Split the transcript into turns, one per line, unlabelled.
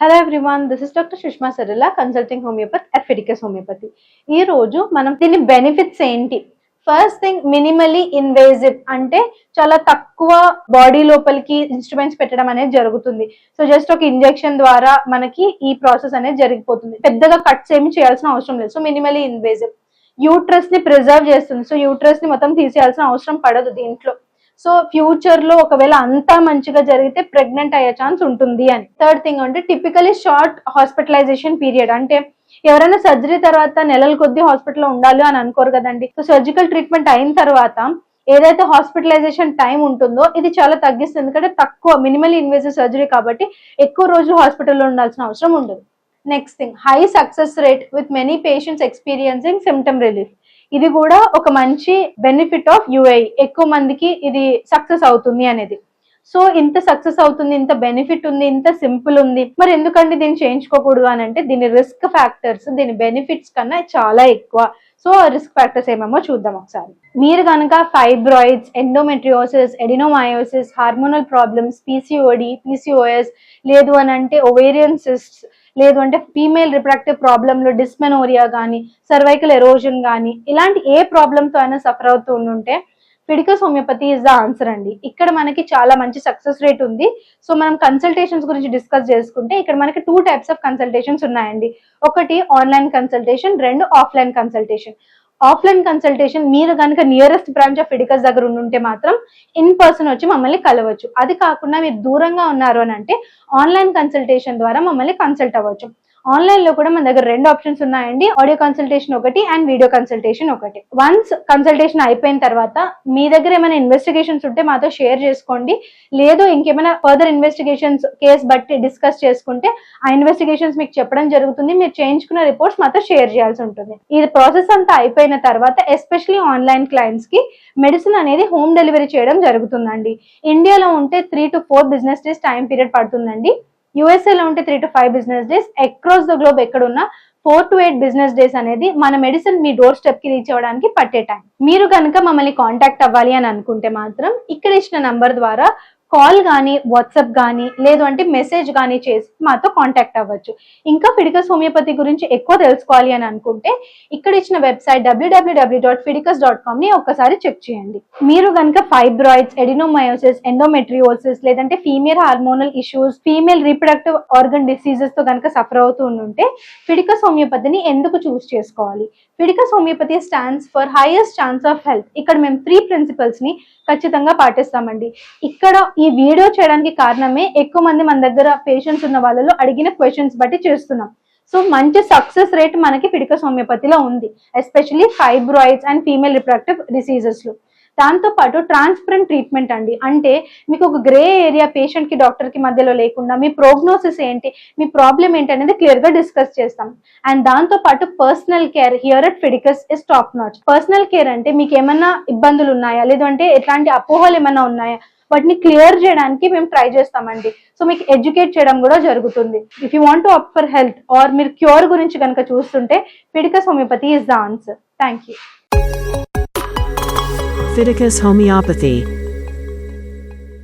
Hello everyone this is doctor Sushma Sarila consulting homeopathy at Phyticus homeopathy ఈ రోజు మనం దీని బెనిఫిట్స్ ఏంటి? ఫస్ట్ థింగ్ మినిమలీ ఇన్వేజివ్ అంటే చాలా తక్కువ బాడీ లోపలికి ఇన్స్ట్రుమెంట్స్ పెట్టడం అనేది జరుగుతుంది. సో జస్ట్ ఒక ఇంజెక్షన్ ద్వారా మనకి ఈ ప్రాసెస్ అనేది జరిగిపోతుంది. పెద్దగా కట్స్ ఏమి చేయాల్సిన అవసరం లేదు. సో మినిమలీ ఇన్వేజివ్ యూట్రస్ని ప్రిజర్వ్ చేస్తుంది. సో యూట్రస్ని మొత్తం తీసేయాల్సిన అవసరం పడదు దీంట్లో. సో ఫ్యూచర్లో ఒకవేళ అంతా మంచిగా జరిగితే ప్రెగ్నెంట్ అయ్యే ఛాన్స్ ఉంటుంది అని. థర్డ్ థింగ్ అంటే టిపికలీ షార్ట్ హాస్పిటలైజేషన్ పీరియడ్ అంటే ఎవరైనా సర్జరీ తర్వాత నెలల కొద్దీ హాస్పిటల్లో ఉండాలి అని అనుకోరు కదండి. సో సర్జికల్ ట్రీట్మెంట్ అయిన తర్వాత ఏదైతే హాస్పిటలైజేషన్ టైం ఉంటుందో ఇది చాలా తగ్గిస్తుంది. ఎందుకంటే తక్కువ మినిమల్ ఇన్వేసివ్ సర్జరీ కాబట్టి ఎక్కువ రోజులు హాస్పిటల్లో ఉండాల్సిన అవసరం ఉండదు. Next thing high success rate with many patients experiencing symptom relief ఇది కూడా ఒక మంచి బెనిఫిట్ ఆఫ్ యుఐ ఎక్కువ మందికి ఇది సక్సెస్ అవుతుంది అనేది. సో ఇంత సక్సెస్ అవుతుంది ఇంత బెనిఫిట్ ఉంది ఇంత సింపుల్ ఉంది. మరి ఎందుకంటే దీన్ని చేయించుకోకూడదు అని అంటే దీని రిస్క్ ఫ్యాక్టర్స్ దీని బెనిఫిట్స్ కన్నా చాలా ఎక్కువ. సో రిస్క్ ఫ్యాక్టర్స్ ఏమేమో చూద్దాం ఒకసారి. మీరు కనుక fibroids endometriosis adenomyosis hormonal problems PCOD PCOS లేదు అని అంటే ఒవేరియన్ సిస్ట్ లేదు అంటే ఫీమేల్ రిప్రడక్టివ్ ప్రాబ్లంలో డిస్మెనోరియా కానీ సర్వైకల్ ఎరోజన్ కానీ ఇలాంటి ఏ ప్రాబ్లంతో అయినా సఫర్ అవుతూ ఉంటే Phyticus homeopathy is the answer అండి. ఇక్కడ మనకి చాలా మంచి సక్సెస్ రేట్ ఉంది. సో మనం కన్సల్టేషన్స్ గురించి డిస్కస్ చేసుకుంటే ఇక్కడ మనకి టూ టైప్స్ ఆఫ్ కన్సల్టేషన్స్ ఉన్నాయండి. ఒకటి ఆన్లైన్ కన్సల్టేషన్ రెండు ఆఫ్లైన్ కన్సల్టేషన్ ఆఫ్లైన్ కన్సల్టేషన్ మీరు కనుక నియరెస్ట్ బ్రాంచ్ ఆఫ్ ఫిడికస్ దగ్గర ఉంటే మాత్రం ఇన్ పర్సన్ వచ్చి మమ్మల్ని కలవచ్చు. అది కాకుండా మీరు దూరంగా ఉన్నారు అని అంటే ఆన్లైన్ కన్సల్టేషన్ ద్వారా మమ్మల్ని కన్సల్ట్ అవ్వచ్చు. ఆన్లైన్లో కూడా మన దగ్గర రెండు ఆప్షన్స్ ఉన్నాయండి. ఆడియో కన్సల్టేషన్ ఒకటి అండ్ వీడియో కన్సల్టేషన్ ఒకటి. వన్స్ కన్సల్టేషన్ అయిపోయిన తర్వాత మీ దగ్గర ఏమైనా ఇన్వెస్టిగేషన్స్ ఉంటే మాతో షేర్ చేసుకోండి. లేదు ఇంకేమైనా ఫర్దర్ ఇన్వెస్టిగేషన్స్ కేస్ బట్టి డిస్కస్ చేసుకుంటే ఆ ఇన్వెస్టిగేషన్స్ మీకు చెప్పడం జరుగుతుంది. మీరు చేయించుకున్న రిపోర్ట్స్ మాతో షేర్ చేయాల్సి ఉంటుంది. ఈ ప్రాసెస్ అంతా అయిపోయిన తర్వాత ఎస్పెషలీ ఆన్లైన్ క్లయింట్స్కి మెడిసిన్ అనేది హోమ్ డెలివరీ చేయడం జరుగుతుందండి. ఇండియాలో ఉంటే three to four business days time period పడుతుందండి. యూఎస్ఏలో ఉంటే three to five business days across the globe ఎక్కడున్నా four to eight business days అనేది మన మెడిసిన్ మీ డోర్ స్టెప్కి రీచ్ అవ్వడానికి పట్టే టైం మీరు కనుక మమ్మల్ని కాంటాక్ట్ అవ్వాలి అని అనుకుంటే మాత్రం ఇక్కడ ఇచ్చిన నంబర్ ద్వారా కాల్ కానీ వాట్సాప్ కానీ లేదు అంటే మెసేజ్ కానీ చేసి మాతో కాంటాక్ట్ అవ్వచ్చు. ఇంకా ఫిడికస్ హోమియోపతి గురించి ఎక్కువ తెలుసుకోవాలి అని అనుకుంటే ఇక్కడ ఇచ్చిన వెబ్సైట్ డబ్ల్యూడబ్ల్యూడబ్ల్యూ డాట్ ఫిడికస్ డాట్ కామ్ని ఒక్కసారి చెక్ చేయండి. మీరు కనుక ఫైబ్రాయిడ్స్ ఎడినోమయోసిస్ ఎండోమెట్రియోసిస్ లేదంటే female hormonal issues female reproductive organ డిసీజెస్తో కనుక సఫర్ అవుతూ ఉంటే ఫిడికస్ హోమియోపతిని ఎందుకు చూస్ చేసుకోవాలి? Phyticus homeopathy stands for highest chance of health. ఇక్కడ మేము త్రీ ప్రిన్సిపల్స్ని ఖచ్చితంగా పాటిస్తామండి. ఇక్కడ ఈ వీడియో చేయడానికి కారణమే ఎక్కువ మంది మన దగ్గర పేషెంట్స్ ఉన్న వాళ్ళలో అడిగిన క్వశ్చన్స్ బట్టి చేస్తున్నాం. సో మంచి సక్సెస్ రేట్ మనకి ఫిడికస్ హోమియోపతిలో ఉంది. Especially fibroids and female reproductive diseases దాంతోపాటు దాంతో పాటు ట్రాన్స్పరెంట్ ట్రీట్మెంట్ అండి. అంటే మీకు ఒక గ్రే ఏరియా పేషెంట్కి డాక్టర్కి మధ్యలో లేకుండా మీ ప్రోగ్నోసిస్ ఏంటి మీ ప్రాబ్లం ఏంటి అనేది క్లియర్గా డిస్కస్ చేస్తాం. అండ్ దాంతో పాటు personal care here at Phyticus is top notch personal care అంటే మీకు ఏమైనా ఇబ్బందులు ఉన్నాయా? లేదంటే ఎట్లాంటి అపోహలు ఏమైనా ఉన్నాయా? వాటిని క్లియర్ చేయడానికి మేము ట్రై చేస్తామండి. సో మీకు ఎడ్యుకేట్ చేయడం కూడా జరుగుతుంది. If you want to up for health or మీరు క్యూర్ గురించి కనుక చూస్తుంటే Phyticus homeopathy is the answer thank you
Phyticus Homeopathy.